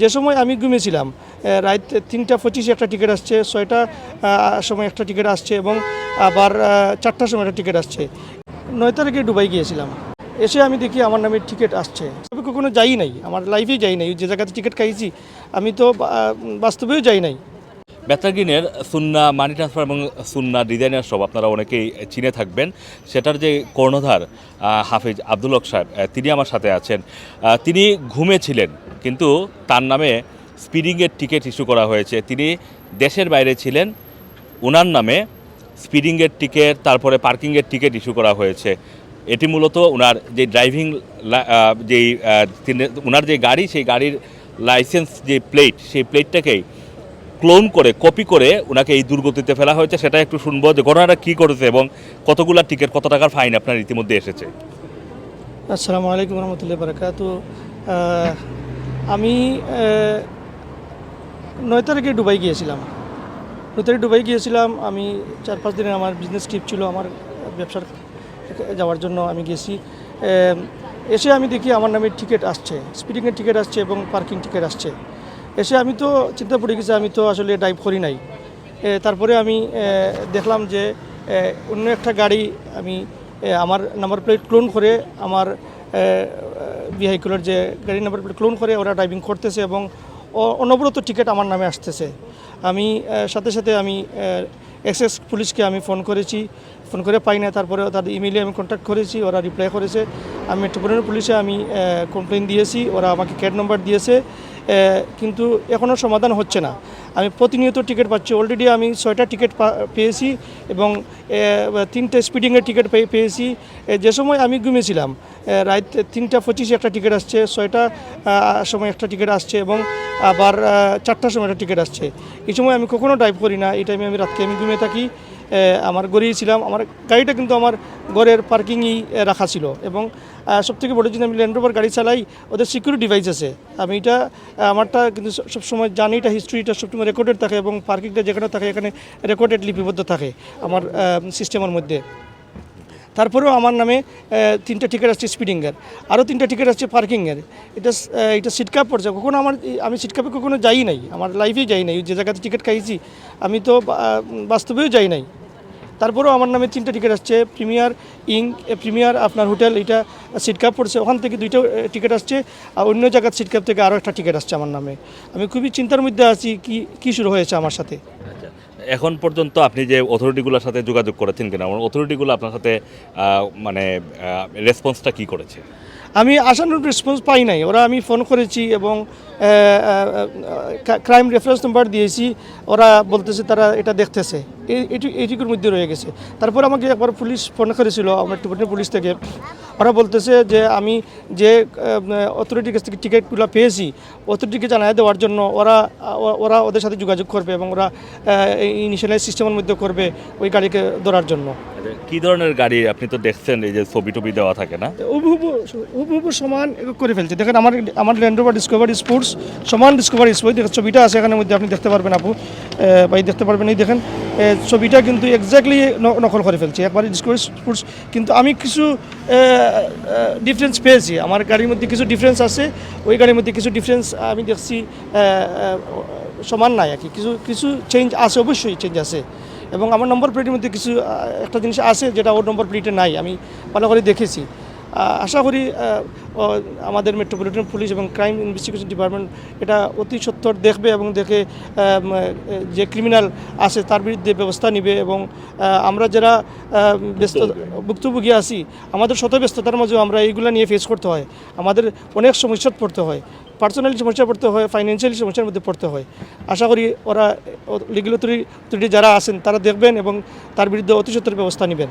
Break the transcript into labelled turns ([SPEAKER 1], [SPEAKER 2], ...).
[SPEAKER 1] যে সময় আমি ঘুমিয়েছিলাম রাত তিনটা পঁচিশে একটা টিকিট আসছে, ছয়টা সময় একটা টিকিট আসছে এবং আবার চারটার সময় একটা টিকিট আসছে। নয় তারিখে ডুবাই গিয়েছিলাম। এসে আমি দেখি আমার নামে টিকিট আসছে। আমি কখনো যাই নাই, আমার লাইফেই যাই নাই, যে জায়গাতে টিকিট খাইছি, আমি তো বাস্তবেও যাই নাই।
[SPEAKER 2] বেতারগিনের সুন্না, মানি ট্রান্সফার এবং সুন্না ডিজাইনার সব আপনারা অনেকেই চিনে থাকবেন। সেটার যে কর্ণধার হাফিজ আব্দুল হক সাহেব তিনি আমার সাথে আছেন। তিনি ঘুমেছিলেন, কিন্তু তার নামে স্পিডিংয়ের টিকিট ইস্যু করা হয়েছে। তিনি দেশের বাইরে ছিলেন ওনার নামে স্পিডিংয়ের টিকিট তারপরে পার্কিংয়ের টিকিট ইস্যু করা হয়েছে। এটি মূলত ওনার যে ড্রাইভিং যেই ওনার যে গাড়ি, সেই গাড়ির লাইসেন্স যে প্লেট সেই প্লেটটাকেই ক্লোন করে, কপি করে ওনাকে এই দুর্গতিতে ফেলা হয়েছে, সেটা একটু শুনব যে ঘটনাটা কী করেছে এবং কতগুলা টিকিট কত টাকার ফাইন আপনার ইতিমধ্যে এসেছে?
[SPEAKER 1] আসসালামু আলাইকুম রহমতুল্লাহ বারকাত। আমি নয় তারিখে দুবাই গিয়েছিলাম। নয় তারিখে দুবাই গিয়েছিলাম, আমি চার পাঁচ দিনের আমার বিজনেস ট্রিপ ছিল, আমার ব্যবসার যাওয়ার জন্য আমি গেছি। এসে আমি দেখি আমার নামে টিকিট আসছে স্পিডিংয়ের টিকিট আসছে এবং পার্কিং টিকিট আসছে। এসে আমি তো চিন্তা পড়ে গেছি, আমি তো আসলে ড্রাইভ করি নাই। তারপরে আমি দেখলাম যে অন্য একটা গাড়ি আমি আমার নাম্বার প্লেট ক্লোন করে আমার ভেহিকুলার যে গাড়ি নাম্বার প্লেট ক্লোন করে ওরা ড্রাইভিং করতেছে এবং অনবরত টিকিট আমার নামে আসতেছে। আমি সাথে সাথে আমি এক্সএস পুলিশকে আমি ফোন করেছি ফোন করে পাই না তারপরে তাদের ইমেলে আমি কন্ট্যাক্ট করেছি, ওরা রিপ্লাই করেছে। আমি মেট্রোপলিটন পুলিশে আমি কমপ্লেন দিয়েছি, ওরা আমাকে ক্যাড নম্বর দিয়েছে। কিন্তু এখনও সমাধান হচ্ছে না। আমি প্রতিনিয়ত টিকিট পাচ্ছি। অলরেডি আমি ছয়টা টিকিট পেয়েছি এবং তিনটে স্পিডিংয়ের টিকিট পেয়েছি। যে সময় আমি ঘুমিয়েছিলাম রাত তিনটা পঁচিশে একটা টিকিট আসছে, ছয়টা সময় একটা টিকিট আসছে এবং আবার চারটার সময় একটা টিকিট আসছে। এই সময় আমি কখনও ড্রাইভ করি না। এই টাইমে আমি রাতকে আমি ঘুমিয়ে থাকি। আমার গড়েই ছিলাম। আমার গাড়িটা কিন্তু আমার ঘরের পার্কিংই রাখা ছিল এবং সবথেকে বড় জিনিস আমি ল্যান্ড রোভার গাড়ি চালাই, ওদের সিকিউরিটি ডিভাইস আছে। আমি এটা আমারটা কিন্তু সবসময় জানি, এটা হিস্ট্রিটা সবসময় রেকর্ডেড থাকে এবং পার্কিংটা যেখানে থাকে, এখানে রেকর্ডেড লিপিবদ্ধ থাকে আমার সিস্টেমের মধ্যে। তারপরেও আমার নামে তিনটা টিকিট আসছে স্পিডিংয়ের আরও তিনটা টিকিট আসছে পার্কিংয়ের এটা এটা সিটকাপ পড়ছে। কখনো আমার, আমি সিটকাপে কখনো যাই নাই। আমার লাইফেই যাই নাই। যে জায়গাতে টিকিট খাইছি, আমি তো বাস্তবেও যাই নাই। তারপরেও আমার নামে তিনটা টিকিট আসছে প্রিমিয়ার ইং প্রিমিয়ার আপনার হোটেল এটা সিট কাপ পড়ছে ওখান থেকে দুইটা টিকিট আসছে আর অন্য জায়গার সিট কাপ থেকে আরও একটা টিকিট আসছে আমার নামে। আমি খুবই চিন্তার মধ্যে আছি কি কী শুরু হয়েছে আমার সাথে।
[SPEAKER 2] এখন পর্যন্ত আপনি যে অথরিটিগুলোর সাথে যোগাযোগ করেছেন কিনা আমার অথরিটিগুলো আপনার সাথে মানে রেসপন্সটা কি করেছে?
[SPEAKER 1] আমি আশানুরূপ রেসপন্স পাই নাই ওরা আমি ফোন করেছি এবং ক্রাইম রেফারেন্স নাম্বার দিয়েছি ওরা বলতেছে তারা এটা দেখতেছে। এইটুকুর মধ্যে রয়ে গেছে। তারপর আমাকে একবার পুলিশ ফোন করেছিল আমার টিপটনি পুলিশ থেকে। ওরা বলতেছে যে আমি যে অথরিটির কাছ থেকে টিকিটগুলো পেয়েছি অথরিটিকে জানাই দেওয়ার জন্য ওরা ওরা ওদের সাথে যোগাযোগ করবে এবং ওরা ইনিশিয়ালাইজ সিস্টেমের মধ্যে করবে ওই গাড়িকে ধরার জন্য।
[SPEAKER 2] কি ধরনের গাড়ি আপনি তো দেখছেন এই যে ছবি টবি দেওয়া থাকে না?
[SPEAKER 1] হুবহু সমান করে ফেলছে। দেখেন আমার আমার ল্যান্ড রোভার ডিসকভারি স্পোর্টস সমান ডিসকভারি স্পোর্টস ছবিটা আছে এখানের মধ্যে আপনি দেখতে পারবেন আপু। ভাই দেখতে পারবেন এই দেখেন। ছবিটা কিন্তু এক্স্যাক্টলি নকল করে ফেলছে। একবারে স্পোর্টস কিন্তু আমি কিছু ডিফারেন্স পেয়েছি। আমার গাড়ির মধ্যে কিছু ডিফারেন্স আছে, ওই গাড়ির মধ্যে কিছু ডিফারেন্স আমি দেখছি সমান নাই আর কি। কিছু কিছু চেঞ্জ আছে, অবশ্যই চেঞ্জ আছে। এবং আমার নম্বর প্লেটের মধ্যে কিছু একটা জিনিস আছে যেটা ওর নম্বর প্লেটে নাই, আমি ভালো করে দেখেছি। আশা করি আমাদের মেট্রোপলিটন পুলিশ এবং ক্রাইম ইনভেস্টিগেশন ডিপার্টমেন্ট এটা অতি সত্তর দেখবে এবং দেখে যে ক্রিমিনাল আছে তার বিরুদ্ধে ব্যবস্থা নিবে এবং আমরা যারা ব্যস্ত ভুক্তভোগী। আছি আমাদের শত ব্যস্ততার মাঝেও আমরা এইগুলো নিয়ে ফেস করতে হয়। আমাদের অনেক সমস্যাত পড়তে হয়। পার্সোনালি সমস্যা পড়তে হয় ফাইন্যান্সিয়ালি সমস্যার মধ্যে পড়তে হয়। আশা করি ওরা লিগুলেটরি যারা আছেন তারা দেখবেন এবং তার বিরুদ্ধে অতি সত্তর ব্যবস্থা নেবেন।